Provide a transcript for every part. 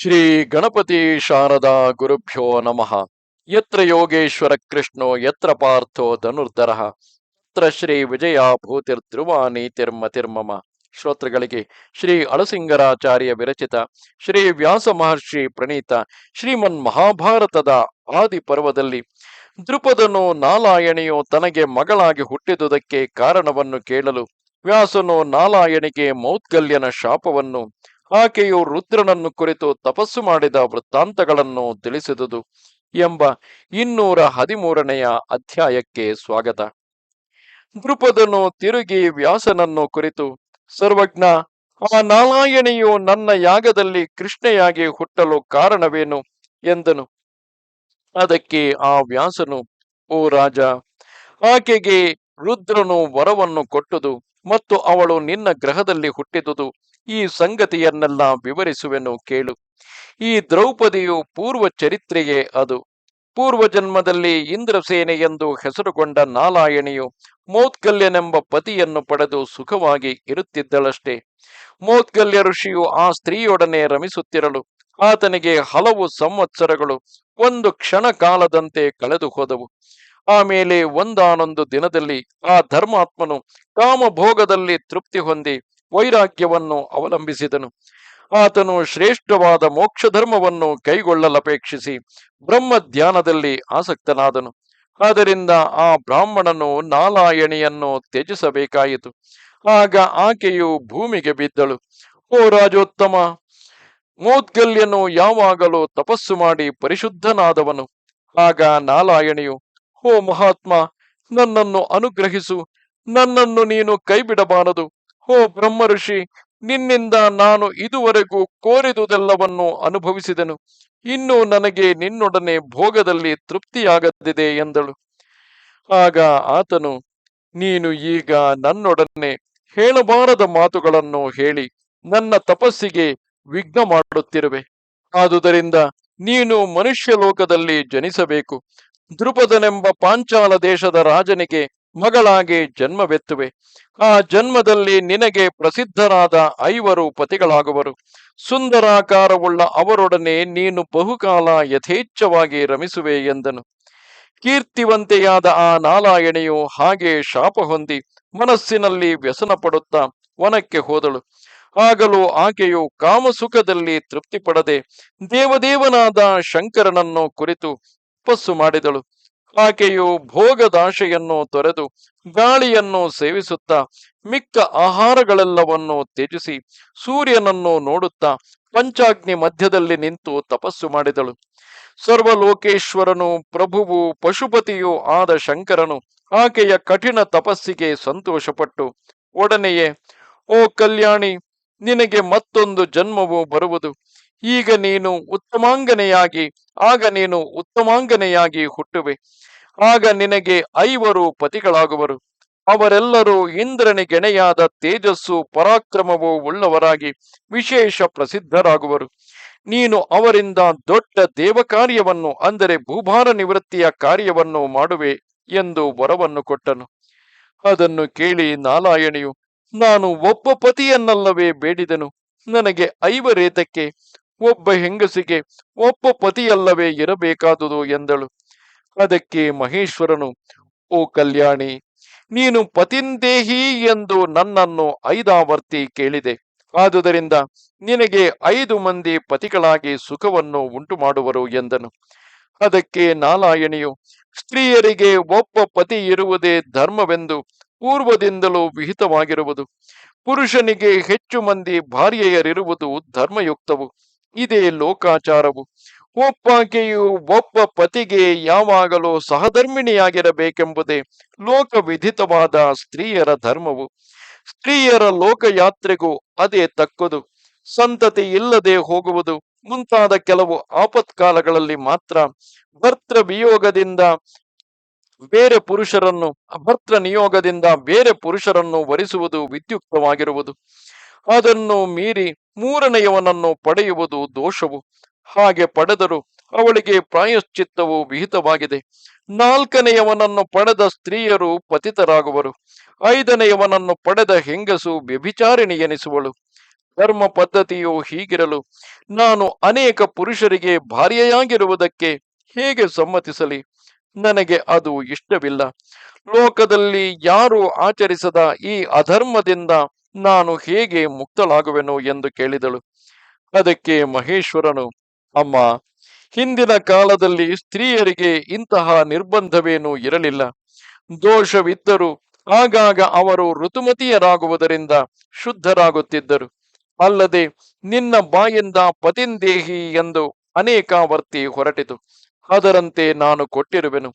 ಶ್ರೀ ಗಣಪತಿ ಶಾರದಾ ಗುರುಭ್ಯೋ ನಮಃ. ಯತ್ರ ಯೋಗೇಶ್ವರ ಕೃಷ್ಣೋ, ಯತ್ರ ಪಾರ್ಥೋ ಧನುರ್ಧರ. ಯತ್ರ ಶ್ರೀ ವಿಜಯ ಭೂತಿರ್ಧ್ರುವ ನೀತಿರ್ಮತಿರ್ಮಮ ಶ್ರೋತೃಗಳಿಗೆ ಶ್ರೀ ಅಳಸಿಂಗರಾಚಾರ್ಯ ವಿರಚಿತ, ಶ್ರೀ ವ್ಯಾಸ ಮಹರ್ಷಿ ಪ್ರಣೀತ, ಶ್ರೀಮನ್ ಮಹಾಭಾರತದ ಆದಿ ಪರ್ವದಲ್ಲಿ ದೃಪದನು ನಾಲಾಯಣಿಯು ತನಗೆ ಮಗಳಾಗಿ ಹುಟ್ಟಿದುದಕ್ಕೆ ಕಾರಣವನ್ನು ಕೇಳಲು ವ್ಯಾಸನು ನಾಲಾಯಣಿಗೆ ಮೌದ್ಗಲ್ಯನ ಶಾಪವನ್ನು ಆಕೆಯು ರುದ್ರನನ್ನು ಕುರಿತು ತಪಸ್ಸು ಮಾಡಿದ ವೃತ್ತಾಂತಗಳನ್ನು ತಿಳಿಸಿದುದು ಎಂಬ ಇನ್ನೂರ ಹದಿಮೂರನೆಯ ಅಧ್ಯಾಯಕ್ಕೆ ಸ್ವಾಗತ. ದೃಪದನು ತಿರುಗಿ ವ್ಯಾಸನನ್ನು ಕುರಿತು, ಸರ್ವಜ್ಞ, ಆ ನಾರಾಯಣಿಯು ನನ್ನ ಯಾಗದಲ್ಲಿ ಕೃಷ್ಣೆಯಾಗಿ ಹುಟ್ಟಲು ಕಾರಣವೇನು? ಎಂದನು. ಅದಕ್ಕೆ ಆ ವ್ಯಾಸನು, ಓ ರಾಜ, ಆಕೆಗೆ ರುದ್ರನು ವರವನ್ನು ಕೊಟ್ಟುದು ಮತ್ತು ಅವಳು ನಿನ್ನ ಗ್ರಹದಲ್ಲಿ ಹುಟ್ಟಿದುದು, ಈ ಸಂಗತಿಯನ್ನೆಲ್ಲ ವಿವರಿಸುವೆನು ಕೇಳು. ಈ ದ್ರೌಪದಿಯು ಪೂರ್ವ ಚರಿತ್ರೆಯೇ ಅದು. ಪೂರ್ವ ಜನ್ಮದಲ್ಲಿ ಇಂದ್ರಸೇನೆ ಎಂದು ಹೆಸರುಗೊಂಡ ನಾಲಾಯಣಿಯು ಮೌತ್ಕಲ್ಯನೆಂಬ ಪತಿಯನ್ನು ಪಡೆದು ಸುಖವಾಗಿ ಇರುತ್ತಿದ್ದಳಷ್ಟೇ. ಮೌತ್ಕಲ್ಯ ಋಷಿಯು ಆ ಸ್ತ್ರೀಯೊಡನೆ ರಮಿಸುತ್ತಿರಲು, ಆತನಿಗೆ ಹಲವು ಸಂವತ್ಸರಗಳು, ಒಂದು ಕ್ಷಣ ಕಾಲದಂತೆ ಕಳೆದು ಹೋದವು ಆಮೇಲೆ ಒಂದಾನೊಂದು ದಿನದಲ್ಲಿ ಆ ಧರ್ಮಾತ್ಮನು ಕಾಮಭೋಗದಲ್ಲಿ ತೃಪ್ತಿ ಹೊಂದಿ ವೈರಾಗ್ಯವನ್ನು ಅವಲಂಬಿಸಿದನು. ಆತನು ಶ್ರೇಷ್ಠವಾದ ಮೋಕ್ಷ ಧರ್ಮವನ್ನು ಕೈಗೊಳ್ಳಲಪೇಕ್ಷಿಸಿ ಬ್ರಹ್ಮ ಧ್ಯಾನದಲ್ಲಿ ಆಸಕ್ತನಾದನು. ಆದ್ದರಿಂದ ಆ ಬ್ರಾಹ್ಮಣನು ನಾಲಾಯಣಿಯನ್ನು ತ್ಯಜಿಸಬೇಕಾಯಿತು. ಆಗ ಆಕೆಯು ಭೂಮಿಗೆ ಬಿದ್ದಳು. ಓ ರಾಜೋತ್ತಮ, ಮೋದ್ಗಲ್ಯನು ಯಾವಾಗಲೂ ತಪಸ್ಸು ಮಾಡಿ ಪರಿಶುದ್ಧನಾದವನು. ಆಗ ನಾಲಾಯಣಿಯು ಓ ಮಹಾತ್ಮ, ನನ್ನನ್ನು ಅನುಗ್ರಹಿಸು, ನನ್ನನ್ನು ನೀನು ಕೈಬಿಡಬಾರದು. ಓ ಬ್ರಹ್ಮ ಋಷಿ ನಿನ್ನಿಂದ ನಾನು ಇದುವರೆಗೂ ಕೋರಿದುದೆಲ್ಲವನ್ನು ಅನುಭವಿಸಿದೆನು. ಇನ್ನು ನನಗೆ ನಿನ್ನೊಡನೆ ಭೋಗದಲ್ಲಿ ತೃಪ್ತಿಯಾಗದಿದೆ ಎಂದಳು. ಆಗ ಆತನು, ನೀನು ಈಗ ನನ್ನೊಡನೆ ಹೇಳಬಾರದ ಮಾತುಗಳನ್ನು ಹೇಳಿ, ನನ್ನ ತಪಸ್ಸಿಗೆ ವಿಘ್ನ ಮಾಡುತ್ತಿರುವೆ. ಆದುದರಿಂದ ನೀನು ಮನುಷ್ಯ ಲೋಕದಲ್ಲಿ ಜನಿಸಬೇಕು. ದೃಪದನೆಂಬ ಪಾಂಚಾಲ ದೇಶದ ರಾಜನಿಗೆ ಮಗಳಾಗಿ ಜನ್ಮವೆತ್ತುವೆ. ಆ ಜನ್ಮದಲ್ಲಿ ನಿನಗೆ ಪ್ರಸಿದ್ಧರಾದ ಐವರು ಪತಿಗಳಾಗುವರು. ಸುಂದರಾಕಾರವುಳ್ಳ ಅವರೊಡನೆ ನೀನು ಬಹುಕಾಲ ಯಥೇಚ್ಛವಾಗಿ ರಮಿಸುವೆ ಎಂದನು. ಕೀರ್ತಿವಂತೆಯಾದ ಆ ನಾಲಾಯಣಿಯು ಹಾಗೆ ಶಾಪ ಹೊಂದಿ ಮನಸ್ಸಿನಲ್ಲಿ ವ್ಯಸನ ಪಡುತ್ತಾ ವನಕ್ಕೆ ಹೋದಳು. ಆಗಲೂ ಆಕೆಯು ಕಾಮಸುಖದಲ್ಲಿ ತೃಪ್ತಿ ಪಡದೆ ದೇವದೇವನಾದ ಶಂಕರನನ್ನು ಕುರಿತು ತಪಸ್ಸು ಮಾಡಿದಳು. ಆಕೆಯು ಭೋಗದಾಶೆಯನ್ನು ತೊರೆದು ಗಾಳಿಯನ್ನು ಸೇವಿಸುತ್ತಾ ಮಿಕ್ಕ ಆಹಾರಗಳೆಲ್ಲವನ್ನು ತ್ಯಜಿಸಿ ಸೂರ್ಯನನ್ನು ನೋಡುತ್ತಾ ಪಂಚಾಗ್ನಿ ಮಧ್ಯದಲ್ಲಿ ನಿಂತು ತಪಸ್ಸು ಮಾಡಿದಳು. ಸರ್ವಲೋಕೇಶ್ವರನು, ಪ್ರಭುವು, ಪಶುಪತಿಯೂ ಆದ ಶಂಕರನು ಆಕೆಯ ಕಠಿಣ ತಪಸ್ಸಿಗೆ ಸಂತೋಷಪಟ್ಟು ಒಡನೆಯೇ, ಓ ಕಲ್ಯಾಣಿ, ನಿನಗೆ ಮತ್ತೊಂದು ಜನ್ಮವು ಬರುವುದು. ಈಗ ನೀನು ಉತ್ತಮಾಂಗನೆಯಾಗಿ, ಆಗ ನೀನು ಉತ್ತಮಾಂಗನೆಯಾಗಿ ಹುಟ್ಟುವೆ. ಆಗ ನಿನಗೆ ಐವರು ಪತಿಗಳಾಗುವರು. ಅವರೆಲ್ಲರೂ ಇಂದ್ರನಿಗೆಣೆಯಾದ ತೇಜಸ್ಸು ಪರಾಕ್ರಮವು ಉಳ್ಳವರಾಗಿ ವಿಶೇಷ ಪ್ರಸಿದ್ಧರಾಗುವರು. ನೀನು ಅವರಿಂದ ದೊಡ್ಡ ದೇವಕಾರ್ಯವನ್ನು, ಅಂದರೆ ಭೂಭಾರ ನಿವೃತ್ತಿಯ ಕಾರ್ಯವನ್ನು ಮಾಡುವೆ ಎಂದು ವರವನ್ನು ಕೊಟ್ಟನು. ಅದನ್ನು ಕೇಳಿ ನಾಲಾಯಣಿಯು ನಾನು ಒಬ್ಬ ಪತಿಯನ್ನಲ್ಲವೇ ಬೇಡಿದನು. ನನಗೆ ಐವರೇತಕ್ಕೆ ಒಬ್ಬ ಹೆಂಗಸಿಗೆ ಒಬ್ಬ ಪತಿಯಲ್ಲವೇ ಇರಬೇಕಾದುದು ಎಂದಳು. ಅದಕ್ಕೆ ಮಹೇಶ್ವರನು, ಓ ಕಲ್ಯಾಣಿ, ನೀನು ಪತಿಂದೇಹಿ ಎಂದು ನನ್ನನ್ನು ಐದಾವರ್ತಿ ಕೇಳಿದೆ. ಆದುದರಿಂದ ನಿನಗೆ ಐದು ಮಂದಿ ಪತಿಗಳಾಗಿ ಸುಖವನ್ನು ಉಂಟು ಮಾಡುವರು ಎಂದನು. ಅದಕ್ಕೆ ನಾಲಾಯಣಿಯು ಸ್ತ್ರೀಯರಿಗೆ ಒಬ್ಬ ಪತಿ ಇರುವುದೇ ಧರ್ಮವೆಂದು ಪೂರ್ವದಿಂದಲೂ ವಿಹಿತವಾಗಿರುವುದು. ಪುರುಷನಿಗೆ ಹೆಚ್ಚು ಮಂದಿ ಭಾರ್ಯೆಯರಿರುವುದು ಧರ್ಮಯುಕ್ತವು. ಇದೇ ಲೋಕಾಚಾರವು. ಒಬ್ಬಾಕೆಯು ಒಬ್ಬ ಪತಿಗೆ ಯಾವಾಗಲೂ ಸಹಧರ್ಮಿಣಿಯಾಗಿರಬೇಕೆಂಬುದೇ ಲೋಕವಿಧಿತವಾದ ಸ್ತ್ರೀಯರ ಧರ್ಮವು. ಸ್ತ್ರೀಯರ ಲೋಕಯಾತ್ರೆಗೂ ಅದೇ ತಕ್ಕುದು. ಸಂತತಿ ಇಲ್ಲದೆ ಹೋಗುವುದು ಮುಂತಾದ ಕೆಲವು ಆಪತ್ಕಾಲಗಳಲ್ಲಿ ಮಾತ್ರ ಭರ್ತೃ ವಿಯೋಗದಿಂದ ಬೇರೆ ಪುರುಷರನ್ನು, ಭರ್ತೃ ನಿಯೋಗದಿಂದ ಬೇರೆ ಪುರುಷರನ್ನು ವರಿಸುವುದು ವಿದ್ಯುಕ್ತವಾಗಿರುವುದು. ಅದನ್ನು ಮೀರಿ ಮೂರನೆಯವನನ್ನು ಪಡೆಯುವುದು ದೋಷವು. ಹಾಗೆ ಪಡೆದರು ಅವಳಿಗೆ ಪ್ರಾಯಶ್ಚಿತ್ತವು ವಿಹಿತವಾಗಿದೆ. ನಾಲ್ಕನೆಯವನನ್ನು ಪಡೆದ ಸ್ತ್ರೀಯರು ಪತಿತರಾಗುವರು. ಐದನೆಯವನನ್ನು ಪಡೆದ ಹೆಂಗಸು ವ್ಯಭಿಚಾರಿಣಿ ಎನಿಸುವಳು. ಧರ್ಮ ಪದ್ಧತಿಯು ಹೀಗಿರಲು, ನಾನು ಅನೇಕ ಪುರುಷರಿಗೆ ಭಾರ್ಯೆಯಾಗಿರುವುದಕ್ಕೆ ಹೇಗೆ ಸಮ್ಮತಿಸಲಿ? ನನಗೆ ಅದು ಇಷ್ಟವಿಲ್ಲ. ಲೋಕದಲ್ಲಿ ಯಾರು ಆಚರಿಸದ ಈ ಅಧರ್ಮದಿಂದ ನಾನು ಹೇಗೆ ಮುಕ್ತಳಾಗುವೆನು ಎಂದು ಕೇಳಿದಳು. ಅದಕ್ಕೆ ಮಹೇಶ್ವರನು, ಅಮ್ಮ, ಹಿಂದಿನ ಕಾಲದಲ್ಲಿ ಸ್ತ್ರೀಯರಿಗೆ ಇಂತಹ ನಿರ್ಬಂಧವೇನೂ ಇರಲಿಲ್ಲ. ದೋಷವಿದ್ದರೂ ಆಗಾಗ ಅವರು ಋತುಮತಿಯರಾಗುವುದರಿಂದ ಶುದ್ಧರಾಗುತ್ತಿದ್ದರು. ಅಲ್ಲದೆ ನಿನ್ನ ಬಾಯಿಂದ ಪತಿಂದೇಹಿ ಎಂದು ಅನೇಕಾವರ್ತಿ ಹೊರಟಿತು. ಅದರಂತೆ ನಾನು ಕೊಟ್ಟಿರುವೆನು.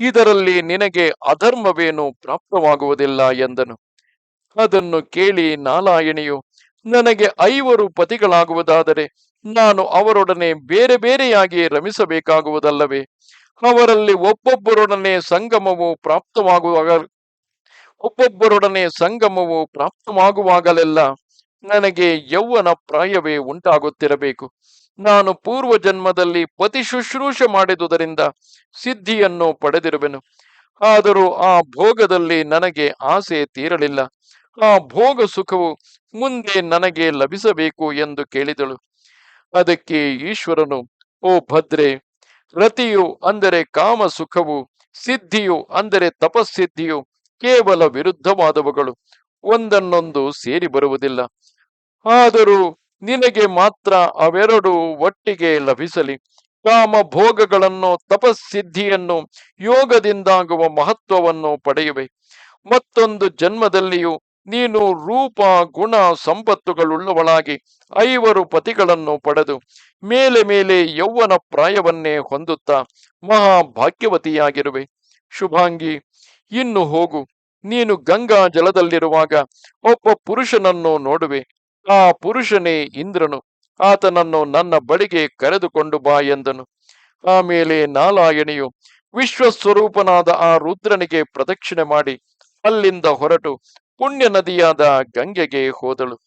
ಇದರಲ್ಲಿ ನಿನಗೆ ಅಧರ್ಮವೇನು ಪ್ರಾಪ್ತವಾಗುವುದಿಲ್ಲ ಎಂದನು. ಅದನ್ನು ಕೇಳಿ ನಾಲಾಯಣಿಯು ನನಗೆ ಐವರು ಪತಿಗಳಾಗುವುದಾದರೆ ನಾನು ಅವರೊಡನೆ ಬೇರೆ ಬೇರೆಯಾಗಿ ರಮಿಸಬೇಕಾಗುವುದಲ್ಲವೇ? ಅವರಲ್ಲಿ ಒಬ್ಬೊಬ್ಬರೊಡನೆ ಸಂಗಮವು ಪ್ರಾಪ್ತವಾಗುವಾಗ, ಒಬ್ಬೊಬ್ಬರೊಡನೆ ಸಂಗಮವು ಪ್ರಾಪ್ತವಾಗುವಾಗಲೆಲ್ಲ ನನಗೆ ಯೌವನ ಪ್ರಾಯವೇ ಉಂಟಾಗುತ್ತಿರಬೇಕು. ನಾನು ಪೂರ್ವ ಜನ್ಮದಲ್ಲಿ ಪತಿ ಶುಶ್ರೂಷೆ ಮಾಡಿದುದರಿಂದ ಸಿದ್ಧಿಯನ್ನು ಪಡೆದಿರುವೆನು. ಆದರೂ ಆ ಭೋಗದಲ್ಲಿ ನನಗೆ ಆಸೆ ತೀರಲಿಲ್ಲ. ಆ ಭೋಗ ಸುಖವು ಮುಂದೆ ನನಗೆ ಲಭಿಸಬೇಕು ಎಂದು ಕೇಳಿದಳು. ಅದಕ್ಕೆ ಈಶ್ವರನು, ಓ ಭದ್ರೆ, ರತಿಯು ಅಂದರೆ ಕಾಮ ಸುಖವು ಸಿದ್ಧಿಯು ಅಂದರೆ ತಪಸ್ಸಿದ್ಧಿಯು ಕೇವಲ ವಿರುದ್ಧವಾದವುಗಳು, ಒಂದನ್ನೊಂದು ಸೇರಿ ಬರುವುದಿಲ್ಲ. ಆದರೂ ನಿನಗೆ ಮಾತ್ರ ಅವೆರಡು ಒಟ್ಟಿಗೆ ಲಭಿಸಲಿ. ಕಾಮ ಭೋಗಗಳನ್ನು ತಪಸ್ಸಿದ್ಧಿಯನ್ನು ಯೋಗದಿಂದಾಗುವ ಮಹತ್ವವನ್ನು ಪಡೆಯುವೆ. ಮತ್ತೊಂದು ಜನ್ಮದಲ್ಲಿಯೂ ನೀನು ರೂಪ, ಗುಣ, ಸಂಪತ್ತುಗಳುಳ್ಳವಳಾಗಿ ಐವರು ಪತಿಗಳನ್ನು ಪಡೆದು ಮೇಲೆ ಮೇಲೆ ಯೌವನ ಪ್ರಾಯವನ್ನೇ ಹೊಂದುತ್ತಾ ಮಹಾಭಾಗ್ಯವತಿಯಾಗಿರುವೆ. ಶುಭಾಂಗಿ, ಇನ್ನು ಹೋಗು. ನೀನು ಗಂಗಾ ಜಲದಲ್ಲಿರುವಾಗ ಒಬ್ಬ ಪುರುಷನನ್ನು ನೋಡುವೆ. ಆ ಪುರುಷನೇ ಇಂದ್ರನು. ಆತನನ್ನು ನನ್ನ ಬಳಿಗೆ ಕರೆದುಕೊಂಡು ಬಾ ಎಂದನು. ಆಮೇಲೆ ನಾಲಾಯಣಿಯು ವಿಶ್ವಸ್ವರೂಪನಾದ ಆ ರುದ್ರನಿಗೆ ಪ್ರದಕ್ಷಿಣೆ ಮಾಡಿ ಅಲ್ಲಿಂದ ಹೊರಟು ಪುಣ್ಯ ನದಿಯಾದ ಗಂಗೆಗೆ ಹೋದಳು.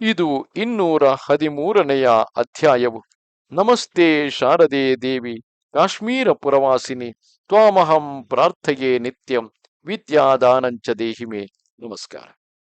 ಇದು ಇನ್ನೂರ ಹದಿಮೂರನೆಯ ಅಧ್ಯಾಯವು. ನಮಸ್ತೆ ಶಾರದೆ ದೇವಿ, ಕಾಶ್ಮೀರ ಪುರವಾಸಿನಿ, ತ್ವಾಮಹಂ ಪ್ರಾರ್ಥೆಯೇ ನಿತ್ಯಂ, ವಿದ್ಯಾದಾನಂಚ ದೇಹಿಮೆ. ನಮಸ್ಕಾರ.